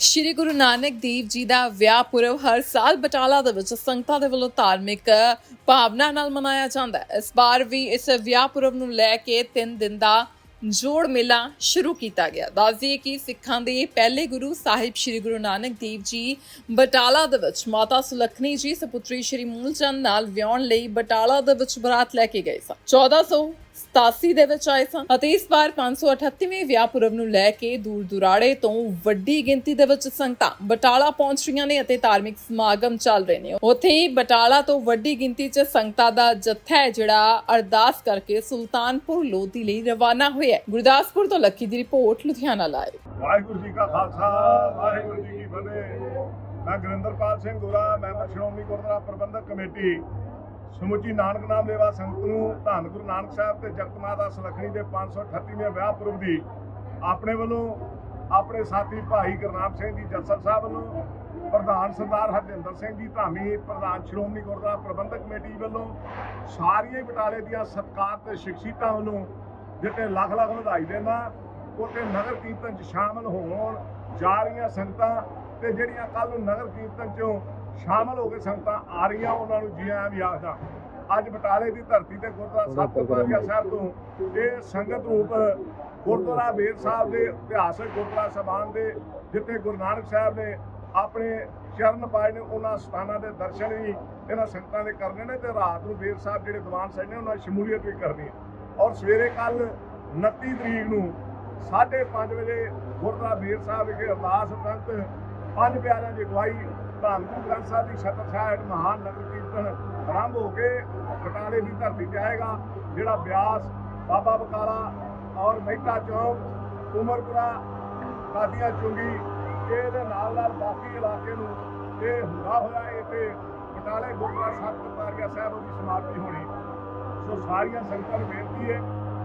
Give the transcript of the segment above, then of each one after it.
ਸ਼੍ਰੀ ਗੁਰੂ ਨਾਨਕ ਦੇਵ ਜੀ ਦਾ ਵਿਆਹ ਪੁਰਬ ਹਰ ਸਾਲ ਬਟਾਲਾ ਦੇ ਵਿੱਚ ਸੰਗਤਾਂ ਦੇ ਵੱਲੋਂ ਧਾਰਮਿਕ ਭਾਵਨਾ ਨਾਲ ਮਨਾਇਆ ਜਾਂਦਾ ਹੈ। ਇਸ ਵਾਰ ਵੀ ਇਸ ਵਿਆਹ ਪੁਰਬ ਨੂੰ ਲੈ ਕੇ 3 ਦਿਨ ਦਾ ਜੋੜ ਮੇਲਾ ਸ਼ੁਰੂ ਕੀਤਾ ਗਿਆ। ਦੱਸਦੀਏ ਕਿ ਸਿੱਖਾਂ ਦੇ ਪਹਿਲੇ ਗੁਰੂ ਸਾਹਿਬ ਸ਼੍ਰੀ ਗੁਰੂ ਨਾਨਕ ਦੇਵ ਜੀ ਬਟਾਲਾ ਦੇ ਵਿੱਚ ਮਾਤਾ ਸੁਲੱਖਣੀ ਜੀ, ਸਪੁੱਤਰੀ ਸ਼੍ਰੀ ਮੂਲਚੰਦ ਨਾਲ ਵਿਆਹਣ ਲਈ ਬਟਾਲਾ ਦੇ ਵਿੱਚ ਬਰਾਤ ਲੈ ਕੇ ਗਏ ਸਨ। 1487 ਦੇ ਵਿੱਚ ਆਏ ਸਨ ਅਤੇ ਇਸ ਵਾਰ 538ਵੇਂ ਵਿਆਹ ਪੁਰਬ ਨੂੰ ਲੈ ਕੇ ਦੂਰ ਦੁਰਾੜੇ ਤੋਂ ਵੱਡੀ ਗਿਣਤੀ ਦੇ ਵਿੱਚ ਸੰਗਤਾਂ ਬਟਾਲਾ ਪਹੁੰਚ ਰਹੀਆਂ ਨੇ ਅਤੇ ਧਾਰਮਿਕ ਸਮਾਗਮ ਚੱਲ ਰਹੇ ਨੇ। ਉੱਥੇ ਹੀ ਬਟਾਲਾ ਤੋਂ ਵੱਡੀ ਗਿਣਤੀ 'ਚ ਸੰਗਤਾਂ ਦਾ ਜੱਥਾ ਹੈ, ਜਿਹੜਾ ਅਰਦਾਸ ਕਰਕੇ ਸੁਲਤਾਨਪੁਰ ਲੋਧੀ ਲਈ ਰਵਾਨਾ ਹੋਇਆ ਹੈ। ਗੁਰਦਾਸਪੁਰ ਤੋਂ ਲੱਕੀ ਦੀ ਰਿਪੋਰਟ, ਲੁਧਿਆਣਾ ਲਾਈਵ ਵਾਹਿਗੁਰੂ ਜੀ ਕਾ ਖਾਲਸਾ, ਵਾਹਿਗੁਰੂ ਜੀ ਕੀ ਫਤਿਹ। ਮੈਂ ਗੁਰਿੰਦਰਪਾਲ ਸਿੰਘ ਗੋਰਾ ਮੈਂਬਰ ਸ਼੍ਰੋਮਣੀ ਗੁਰਦੁਆਰਾ ਪ੍ਰਬੰਧਕ ਕਮੇਟੀ ਸਮੁੱਚੀ ਨਾਨਕ ਨਾਮ ਦੇਵਾ ਸੰਗਤ ਨੂੰ ਧੰਨ ਗੁਰੂ ਨਾਨਕ ਸਾਹਿਬ ਤੇ ਜਗਤ ਮਾਤਾ ਸੁਲੱਖਣੀ ਦੇ 538ਵੇਂ ਵਿਆਹ ਪੁਰਬ ਦੀ ਆਪਣੇ ਵੱਲੋਂ ਆਪਣੇ ਸਾਥੀ ਭਾਈ ਗੁਰਨਾਮ ਸਿੰਘ ਜੀ ਜੱਸਲ ਸਾਹਿਬ ਵੱਲੋਂ, ਪ੍ਰਧਾਨ ਸਰਦਾਰ ਹਰਜਿੰਦਰ ਸਿੰਘ ਜੀ ਧਾਮੀ, ਪ੍ਰਧਾਨ ਸ਼੍ਰੋਮਣੀ ਗੁਰਦੁਆਰਾ ਪ੍ਰਬੰਧਕ ਕਮੇਟੀ ਵੱਲੋਂ ਸਾਰੀਆਂ ਹੀ ਬਟਾਲੇ ਦੀਆਂ ਸਤਕਾਰ ਤੇ ਸ਼ਖਸੀਅਤਾਂ ਵੱਲੋਂ ਜਿੱਤੇ ਲੱਖ ਲੱਖ ਵਧਾਈ ਦੇਣਾ ਉੱਥੇ ਨਗਰ ਕੀਰਤਨ 'ਚ ਸ਼ਾਮਲ ਹੋਣ ਜਾ ਰਹੀਆਂ ਸੰਗਤਾਂ ਤੇ ਜਿਹੜੀਆਂ ਕੱਲ ਨੂੰ ਨਗਰ ਕੀਰਤਨ 'ਚੋਂ ਸ਼ਾਮਲ ਹੋ ਕੇ ਸੰਗਤਾਂ ਆ ਰਹੀਆਂ ਉਹਨਾਂ ਨੂੰ ਜੀ ਆਇਆਂ ਵੀ ਆਖਦਾ ਅੱਜ ਬਟਾਲੇ ਦੀ ਧਰਤੀ ਤੇ ਗੁਰਦੁਆਰਾ ਸਾਹਿਬ ਪਾਤਸ਼ਾਹ ਸਾਹਿਬ ਤੋਂ ਇਹ ਸੰਗਤ ਰੂਪ ਗੁਰਦੁਆਰਾ ਬੇਰ ਸਾਹਿਬ ਦੇ ਇਤਿਹਾਸਕ ਗੁਰਦੁਆਰਾ ਸਭਾਨ ਦੇ ਜਿੱਥੇ ਗੁਰੂ ਨਾਨਕ ਸਾਹਿਬ ਨੇ ਆਪਣੇ ਚਰਨ ਪਾਏ ਨੇ ਉਹਨਾਂ ਸਥਾਨਾਂ ਦੇ ਦਰਸ਼ਨ ਵੀ ਇਹਨਾਂ ਸੰਗਤਾਂ ਦੇ ਕਰਨੇ ਨੇ ਤੇ ਰਾਤ ਨੂੰ ਬੇਰ ਸਾਹਿਬ ਜਿਹੜੇ ਦੀਵਾਨ ਸਜਣੇ ਉਹਨਾਂ ਦੀ ਸ਼ਮੂਲੀਅਤ ਵੀ ਕਰਨੀ ਹੈ। ਔਰ ਸਵੇਰੇ ਕੱਲ 29 ਤਰੀਕ ਨੂੰ 5:30 ਵਜੇ ਗੁਰਦੁਆਰਾ ਬੇਰ ਸਾਹਿਬ ਵਿਖੇ ਅਰਦਾਸ ਉਪਰੰਤ ਪੰਜ ਪਿਆਰਿਆਂ ਦੀ ਅਗਵਾਈ ਧੰਨ ਗੁਰੂ ਗ੍ਰੰਥ ਸਾਹਿਬ ਦੀ ਛਤਰ ਸਾਹਿਬ ਮਹਾਨ ਨਗਰ ਕੀਰਤਨ ਆਰੰਭ ਹੋ ਕੇ ਬਟਾਲੇ ਦੀ ਧਰਤੀ ਤੇ ਆਏਗਾ, ਜਿਹੜਾ ਬਿਆਸ, ਬਾਬਾ ਬਕਾਲਾ ਔਰ ਮਹਿਤਾ ਚੌਕ, ਉਮਰਪੁਰਾ, ਕਾਦੀਆਂ ਚੁੰਗੀ, ਇਹਦੇ ਨਾਲ ਨਾਲ ਬਾਕੀ ਇਲਾਕੇ ਨੂੰ ਇਹ ਹੁੰਦਾ ਹੋਇਆ ਇੱਥੇ ਬਟਾਲੇ ਗੁਰਦੁਆਰਾ ਸਾਹਿਬ ਕਰਤਾਰੀਆ ਸਾਹਿਬ ਦੀ ਸਮਾਪਤੀ ਹੋਣੀ। ਸੋ ਸਾਰੀਆਂ ਸੰਗਤਾਂ ਨੂੰ ਬੇਨਤੀ ਹੈ,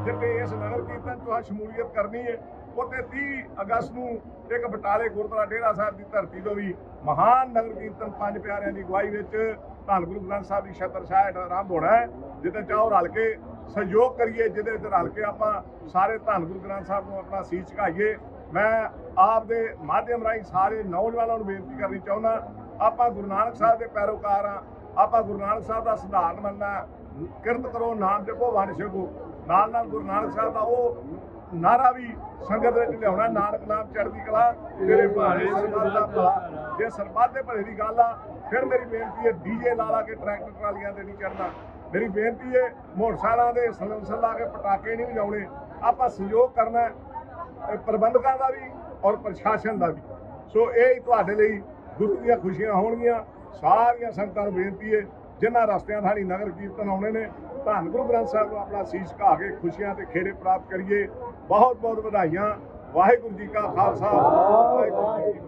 ਜਿੱਥੇ ਇਸ ਨਗਰ ਕੀਰਤਨ ਤੋਂ ਸ਼ਮੂਲੀਅਤ ਕਰਨੀ ਹੈ ਉੱਥੇ 30 ਅਗਸਤ ਨੂੰ ਇੱਕ ਬਟਾਲੇ ਗੁਰਦੁਆਰਾ ਡੇਰਾ ਸਾਹਿਬ ਦੀ ਧਰਤੀ ਤੋਂ ਵੀ ਮਹਾਨ ਨਗਰ ਕੀਰਤਨ ਪੰਜ ਪਿਆਰਿਆਂ ਦੀ ਅਗਵਾਈ ਵਿੱਚ ਧੰਨ ਗੁਰੂ ਗ੍ਰੰਥ ਸਾਹਿਬ ਦੀ ਛਤਰ ਸਾਹਿਬ ਆਰੰਭ ਹੋਣਾ ਹੈ, ਜਿੱਥੇ ਚਾਹੋ ਰਲ ਕੇ ਸਹਿਯੋਗ ਕਰੀਏ, ਜਿਹਦੇ ਵਿੱਚ ਰਲ ਕੇ ਆਪਾਂ ਸਾਰੇ ਧੰਨ ਗੁਰੂ ਗ੍ਰੰਥ ਸਾਹਿਬ ਨੂੰ ਆਪਣਾ ਸੀਸ ਝੁਕਾਈਏ ਮੈਂ ਆਪ ਦੇ ਮਾਧਿਅਮ ਰਾਹੀਂ ਸਾਰੇ ਨੌਜਵਾਨਾਂ ਨੂੰ ਬੇਨਤੀ ਕਰਨੀ ਚਾਹੁੰਦਾ, ਆਪਾਂ ਗੁਰੂ ਨਾਨਕ ਸਾਹਿਬ ਦੇ ਪੈਰੋਕਾਰ ਆ ਆਪਾਂ ਗੁਰੂ ਨਾਨਕ ਸਾਹਿਬ ਦਾ ਸਿਧਾਂਤ ਮੰਨਣਾ ਕਿਰਤ ਕਰੋ, ਨਾਮ ਜਪੋ, ਵੰਡ ਛਕੋ। ਨਾਲ ਨਾਲ ਗੁਰੂ ਨਾਨਕ ਸਾਹਿਬ ਦਾ ਉਹ ਨਾਰਾ ਵੀ ਸੰਗਤ ਵਿੱਚ ਲਿਆਉਣਾ ਨਾਨਕ ਨਾਮ ਚੜ੍ਹਦੀ ਕਲਾ ਤੇਰੇ ਭਾਣੇ ਸਰਬੱਤ ਦਾ ਭਲਾ। ਜੇ ਸਰਬੱਤ ਦੇ ਭਲੇ ਦੀ ਗੱਲ ਆ ਫਿਰ ਮੇਰੀ ਬੇਨਤੀ ਹੈ ਡੀਜੇ ਲਾ ਲਾ ਕੇ ਟਰੈਕਟਰ ਟਰਾਲੀਆਂ ਤੇ ਨਹੀਂ ਚੜਨਾ ਮੇਰੀ ਬੇਨਤੀ ਹੈ ਮੋਟਰਸਾਈਕਲਾਂ ਦੇ ਸਲੰਸਰ ਲਾ ਕੇ ਪਟਾਕੇ ਨਹੀਂ ਵਜਾਉਣੇ। ਆਪਾਂ ਸਹਿਯੋਗ ਕਰਨਾ ਪ੍ਰਬੰਧਕਾਂ ਦਾ ਵੀ ਔਰ ਪ੍ਰਸ਼ਾਸਨ ਦਾ ਵੀ। ਸੋ ਇਹ ਤੁਹਾਡੇ ਲਈ ਗੁਰੂ ਦੀਆਂ ਖੁਸ਼ੀਆਂ ਹੋਣਗੀਆਂ। ਸਾਰੀਆਂ ਸੰਗਤਾਂ ਨੂੰ ਬੇਨਤੀ ਹੈ ਜਿਨ੍ਹਾਂ ਰਸਤਿਆਂ ਥਾਣੀ ਨਗਰ ਕੀਰਤਨ ਆਉਣੇ ਨੇ, ਧੰਨ ਗੁਰੂ ਗ੍ਰੰਥ ਸਾਹਿਬ ਨੂੰ ਆਪਣਾ ਸੀਸ ਘਾ ਕੇ ਖੁਸ਼ੀਆਂ ਤੇ ਖੇੜੇ ਪ੍ਰਾਪਤ ਕਰੀਏ। ਬਹੁਤ ਬਹੁਤ ਵਧਾਈਆਂ। ਵਾਹਿਗੁਰੂ ਜੀ ਕਾ ਖਾਲਸਾ। ਵਾਹਿਗੁਰੂ ਜੀ